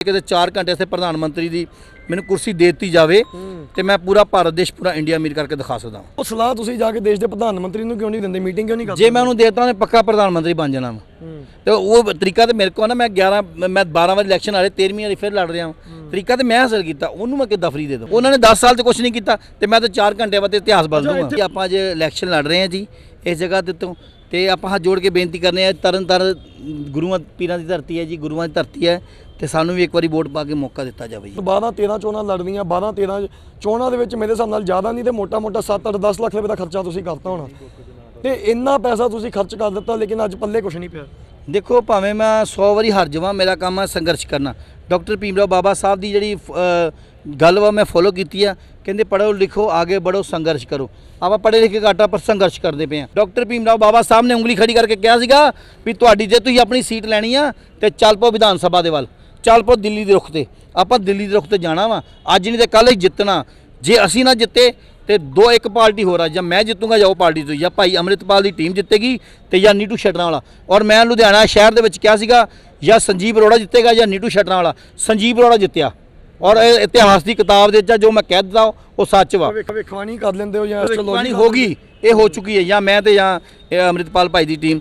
ਕਿਤੇ 4 ਘੰਟੇ ਸੇ ਪ੍ਰਧਾਨ ਮੰਤਰੀ ਦੀ ਮੈਨੂੰ ਕੁਰਸੀ ਦੇ ਦਿੱਤੀ ਜਾਵੇ ਤੇ ਮੈਂ ਪੂਰਾ ਭਾਰਤ ਦੇਸ਼ ਪੂਰਾ ਇੰਡੀਆ ਅਮੀਰ ਕਰਕੇ ਦਿਖਾ ਸਕਦਾ। ਉਹ ਸਲਾਹ ਤੁਸੀਂ ਜਾ ਕੇ ਦੇਸ਼ ਦੇ ਪ੍ਰਧਾਨ ਮੰਤਰੀ ਨੂੰ ਕਿਉਂ ਨਹੀਂ ਦਿੰਦੇ? ਮੀਟਿੰਗ ਕਿਉਂ ਨਹੀਂ ਕਰਦੇ? ਜੇ ਮੈਂ ਉਹਨੂੰ ਦੇਤਾ ਉਹਨੇ ਪੱਕਾ ਪ੍ਰਧਾਨ ਮੰਤਰੀ ਬਣ ਜਾਣਾ ਤੇ ਉਹ ਤਰੀਕਾ ਤੇ ਮੇਰੇ ਕੋਲ ਨਾ ਮੈਂ 11 ਮੈਂ 12 ਵਾਰੀ ਇਲੈਕਸ਼ਨ ਵਾਲੇ 13ਵੀਂ ਵਾਰੀ ਫਿਰ ਲੜ ਰਿਹਾ ਹਾਂ। ਤਰੀਕਾ ਤੇ ਮੈਂ ਹਾਸਲ ਕੀਤਾ ਉਹਨੂੰ ਮੈਂ ਕਿੱਦਾਂ ਫਰੀ ਦੇ ਦਵਾਂ। ਉਹਨਾਂ ਨੇ 10 ਸਾਲ ਤੇ ਕੁਝ ਨਹੀਂ ਕੀਤਾ ਤੇ ਮੈਂ ਤਾਂ 4 ਘੰਟੇ ਬਾਅਦ ਇਤਿਹਾਸ ਬਦਲ ਦੂੰਗਾ ਕਿ ਆਪਾਂ ਅੱਜ ਇਲੈਕਸ਼ਨ ਲੜ ਰਹੇ ਹਾਂ ਜੀ ਇਸ ਜਗ੍ਹਾ ਦੇ ਤੋਂ ਤੇ ਆਪਾਂ ਹੱਥ ਜੋੜ ਕੇ ਬੇਨਤੀ ਕਰਨੇ ਆ ਤਰਨ ਤਰਨ ਗੁਰੂਆਂ ਪੀਰਾਂ ਦੀ ਧਰਤੀ ਹੈ ਜੀ ਗੁਰੂਆਂ ਦੀ ਧਰਤੀ ਹੈ। ਤੇ ਸਾਨੂੰ ਵੀ ਇੱਕ ਵਾਰੀ ਵੋਟ ਪਾ ਕੇ ਮੌਕਾ ਦਿੱਤਾ ਜਾਵੇ ਜੀ। 12 13 ਚੋਣਾਂ ਲੜਨੀਆਂ 12 13 ਚੋਣਾਂ ਦੇ ਵਿੱਚ ਮੇਰੇ ਹਿਸਾਬ ਨਾਲ ਜ਼ਿਆਦਾ ਨਹੀਂ ਤੇ ਮੋਟਾ ਮੋਟਾ 7 8 10 ਲੱਖ ਰੁਪਏ ਦਾ ਖਰਚਾ ਤੁਸੀਂ ਕਰਤਾ ਹੋਣਾ। ਤੇ ਇੰਨਾ ਪੈਸਾ ਤੁਸੀਂ ਖਰਚ ਕਰ ਦਿੱਤਾ ਲੇਕਿਨ ਅੱਜ ਪੱਲੇ ਕੁਝ ਨਹੀਂ ਪਿਆ। ਦੇਖੋ ਭਾਵੇਂ ਮੈਂ 100 ਵਾਰੀ ਹਾਰ ਜਾਵਾਂ ਮੇਰਾ ਕੰਮ ਹੈ ਸੰਘਰਸ਼ ਕਰਨਾ। ਡਾਕਟਰ ਭੀਮਰਾਓ ਬਾਬਾ ਸਾਹਿਬ ਦੀ ਜਿਹੜੀ ਗੱਲ ਵਾ ਮੈਂ ਫੋਲੋ ਕੀਤੀ ਆ। ਕਹਿੰਦੇ ਪੜ੍ਹੋ ਲਿਖੋ ਆਗੇ ਬੜੋ ਸੰਘਰਸ਼ ਕਰੋ। ਆਪਾਂ ਪੜ੍ਹੇ ਲਿਖੇ ਘਾਟਾ ਪਰ ਸੰਘਰਸ਼ ਕਰਦੇ ਪਏ ਆ। ਡਾਕਟਰ ਭੀਮਰਾਓ ਬਾਬਾ ਸਾਹਿਬ ਨੇ ਉਂਗਲੀ ਖੜੀ ਕਰਕੇ ਕਿਹਾ ਸੀਗਾ ਵੀ ਤੁਹਾਡੀ ਜੇ ਤੁਸੀਂ ਆਪਣੀ ਸੀਟ ਲੈਣੀ ਆ ਤੇ ਚੱਲ ਪਓ ਵਿਧਾਨ ਸਭਾ ਦੇ ਵੱਲ। ਚੱਲ ਪਓ ਦਿੱਲੀ ਦੇ ਰੁਖ ਤੇ। ਆਪਾਂ ਦਿੱਲੀ ਦੇ ਰੁਖ ਤੇ ਜਾਣਾ ਵਾ। ਅੱਜ ਨਹੀਂ ਤੇ ਕੱਲ ਹੀ ਜਿੱਤਣਾ। ਜੇ ਅਸੀਂ ਨਾ ਜਿੱਤੇ ਤੇ ਦੋ ਇੱਕ ਪਾਰਟੀ ਹੋਰ ਆ ਜਾਂ ਮੈਂ ਜਿੱਤੂਗਾ ਜਾਂ ਉਹ ਪਾਰਟੀ ਤੋਂ ਜਾਂ ਭਾਈ ਅੰਮ੍ਰਿਤਪਾਲ ਦੀ ਟੀਮ ਜਿੱਤੇਗੀ ਤੇ ਜਾਂ ਨੀਟੂ ਸ਼ਟਰਾਂ ਵਾਲਾ। ਔਰ ਮੈਂ ਲੁਧਿਆਣਾ ਸ਼ਹਿਰ ਦੇ ਵਿੱਚ ਕਿਹਾ ਸੀਗਾ ਜਾਂ ਸੰਜੀਵ ਅਰੋੜਾ ਜਿੱਤੇਗਾ ਜਾਂ ਨੀਟੂ ਸ਼ਟਰਾਂ ਵਾਲਾ। ਸੰਜੀਵ ਅਰੋੜਾ ਜਿੱਤਿਆ। ਔਰ ਇਹ ਇਤਿਹਾਸ ਦੀ ਕਿਤਾਬ ਦੇ ਵਿੱਚ ਜੋ ਮੈਂ ਕਹਿ ਦਿੱਤਾ ਉਹ ਸੱਚ ਵਾ। ਵੇਖ ਵੇਖਵਾਨੀ ਕਰ ਲੈਂਦੇ ਹੋ ਜਾਂ ਚਲੋ ਭਵਿੱਖਬਾਣੀ ਹੋ ਗਈ ਇਹ ਹੋ ਚੁੱਕੀ ਹੈ। ਜਾਂ ਮੈਂ ਤੇ ਜਾਂ ਅੰਮ੍ਰਿਤਪਾਲ ਭਾਈ ਦੀ ਟੀਮ